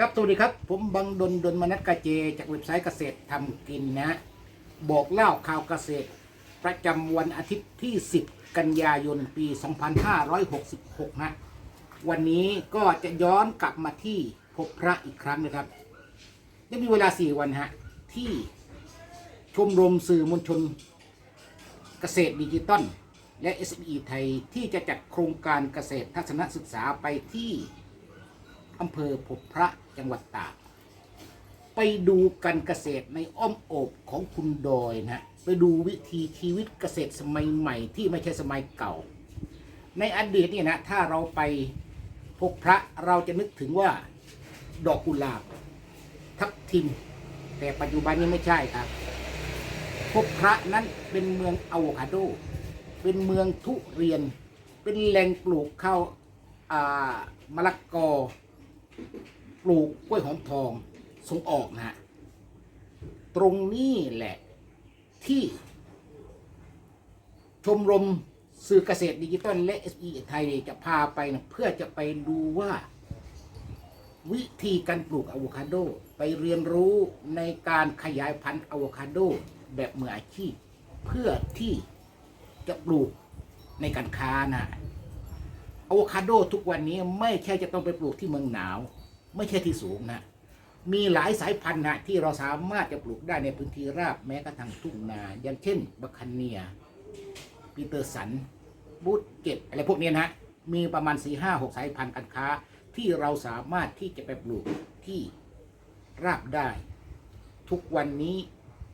ครับสวัสดีครับ ผมบังดนดนมนัสกาเจ จากเว็บไซต์เกษตรทำกินนะ บอกเล่าข่าวเกษตร ประจำวันอาทิตย์ที่ 10 กันยายนปี 2566 นะ วันนี้ก็จะย้อนกลับมาที่พบพระอีกครั้งนะครับยังมีเวลา 4 วันฮะ ที่ชมรมสื่อมวลชนเกษตรดิจิตอลและ SME ไทยที่จะจัดโครงการเกษตรทัศนศึกษาไปที่ อำเภอพบพระจังหวัดตาก ไปดูกันเกษตรในอ้อมโอบของคุณดอยนะไปดูวิธีชีวิตเกษตรสมัยใหม่ที่ไม่ใช่สมัยเก่า ในอดีตเนี่ยนะถ้าเราไปพบพระเราจะนึกถึงว่าดอกกุหลาบ ทับทิม แต่ปัจจุบันนี้ไม่ใช่ครับพบพระนั้นเป็นเมืองอะโวคาโด เป็นเมืองทุเรียน เป็นแหล่งปลูกข้าวมะละกอ ลูกกล้วยหอมทองส่งออกนะฮะตรงนี้แหละที่ ชมรมสื่อเกษตรดิจิตอลและ SE ไทยจะพาไปนะเพื่อจะไปดูว่า วิธีการปลูกอะโวคาโด ไปเรียนรู้ในการขยายพันธุ์อะโวคาโด แบบมืออาชีพ เพื่อที่จะปลูกในการค้านะอะโวคาโดทุกวันนี้ไม่ใช่จะต้องไปปลูกที่เมืองหนาว ไม่ใช่ที่สูงนะ มีหลายสายพันธุ์นะที่เราสามารถจะปลูกได้ในพื้นที่ราบแม้กระทั่งทุ่งนา อย่างเช่นบัคคาเนียปีเตอร์สันบูตเก็ตอะไรพวกนี้นะมีประมาณ4ี่ห้าหกสายพันธุ์การค้า ที่เราสามารถที่จะไปปลูกที่ราบได้ ทุกวันนี้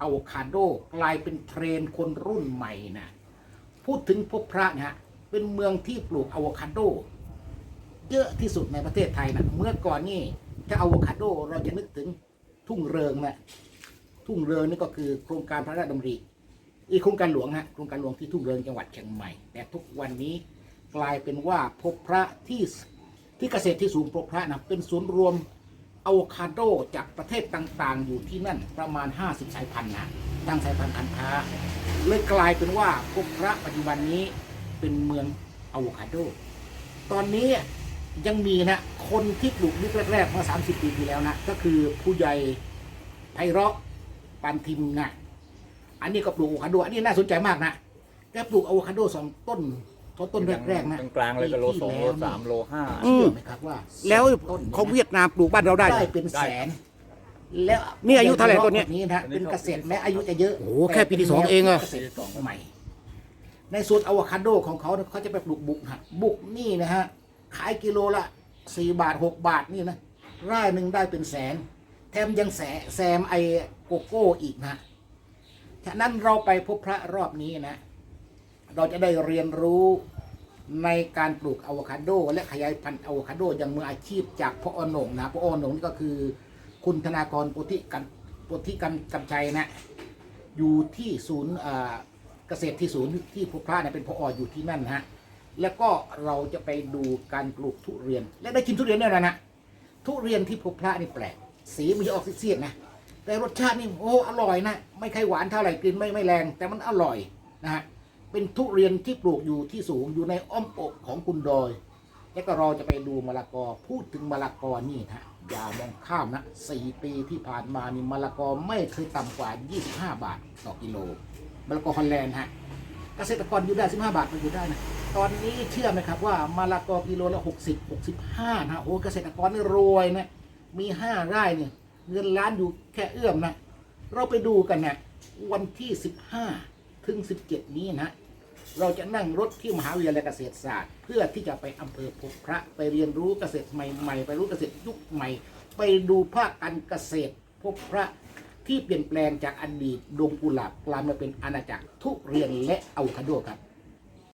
อะโวคาโดกลายเป็นเทรนคนรุ่นใหม่นะพูดถึงพบพระนะฮะเป็นเมืองที่ปลูกอะโวคาโด เยอะที่สุดในประเทศไทยนะเมื่อก่อนนี่ถ้าอะโวคาโดเราจะนึกถึงทุ่งเริงนะทุ่งเริงนี่ก็คือโครงการพระราชดำริอีกโครงการหลวงนะโครงการหลวงที่ทุ่งเริงจังหวัดเชียงใหม่ แต่ทุกวันนี้กลายเป็นว่าพบพระที่ที่เกษตรที่สูงพบพระนะเป็นศูนย์รวมอะโวคาโดจากประเทศต่างๆ อยู่ที่นั่นประมาณ 50 สายพันธุ์นะตั้งสายพันธุ์การค้าเลยกลายเป็นว่าพบพระปัจจุบันนี้เป็นเมืองอะโวคาโด ตอนนี้ ยังมีนะ คนที่ปลูกยุคแรกๆเมื่อ30 ปีที่แล้วนะ ก็คือผู้ใหญ่ไพเราะปันทิมนะ อันนี้ก็ปลูกอะโวคาโด อันนี้น่าสนใจมากนะแกปลูกอะโวคาโดสองต้นต้นต้นแรกๆนะกลางๆเลยก็โลปีสองที่โลแล้วสามโลห้าเชื่อไหมครับว่าแล้วต้นนี่นะของเวียดนามปลูกบ้านเราได้เหรได้อเป็นได้แสน แล้วนี่อายุเท่าไหร่ต้นเนี้ยนี้นะเป็นเกษตรแม้อายุจะเยอะโอ้โหแค่ปีที่สองเองอะเกษตรใหม่ ในสวนอะโวคาโดของเขาเนี่ยเขาจะไปปลูกบุกฮะบุกนี่นะฮะ ขายกิโลละสี่บาทหกบาทนี่นะไร่หนึ่งได้เป็นแสน แถมยังแสแซมไอโกโก้อีกนะฉะนั้นเราไปพบพระรอบนี้นะ เราจะได้เรียนรู้ในการปลูกอะโวคาโด และขยายพันธุ์อะโวคาโดอย่างมืออาชีพจากพ่ออหนงนะพ่ออหนงนี่ก็คือคุณธนากรโพธิกันโพธิกันกำชัยนะอยู่ที่ศูนย์เกษตรที่ศูนย์ที่พบพระเนี่ยเป็นพออยู่ที่นั่นนะฮะ แล้วก็เราจะไปดูการปลูกทุเรียน และได้ชิมทุเรียนด้วยนะนะทุเรียนที่พบพระนี่แปลก สีมันจะออกซีดๆนะ แต่รสชาตินี่โอ้อร่อยนะ ไม่ค่อยหวานเท่าไหร่กลิ่นไม่ไม่แรง แต่มันอร่อยนะฮะ เป็นทุเรียนที่ปลูกอยู่ที่สูงอยู่ในอ้อมอกของคุณดอย แล้วก็เราจะไปดูมะละกอ พูดถึงมะละกอนี่นะอย่ามองข้ามนะสี่ปีที่ผ่านมานี่มะละกอไม่เคยต่ำกว่า 25 บาทต่อกิโลมะละกอฮอลแลนด์ฮะ เกษตรกรอยู่ได้ 15 บาทมันอยู่ได้นะ ตอนนี้เชื่อไหมครับว่ามะละกอกิโลละ60 65นะโอ้เกษตรกรนี่รวยนะมี5ไร่เนี่ยเงินล้านอยู่แค่เอื้อมนะ เราไปดูกันนะวันที่15ถึง17นี้นะ เราจะนั่งรถที่มหาวิทยาลัยเกษตรศาสตร์ เพื่อที่จะไปอำเภอพบพระไปเรียนรู้เกษตรใหม่ๆ ไปรู้เกษตรยุคใหม่ ไปดูภาคการเกษตรพบพระที่เปลี่ยนแปลงจากอดีตดงกุหลาบกลายมาเป็นอาณาจักรทุเรียนและอะโวคาโดครับ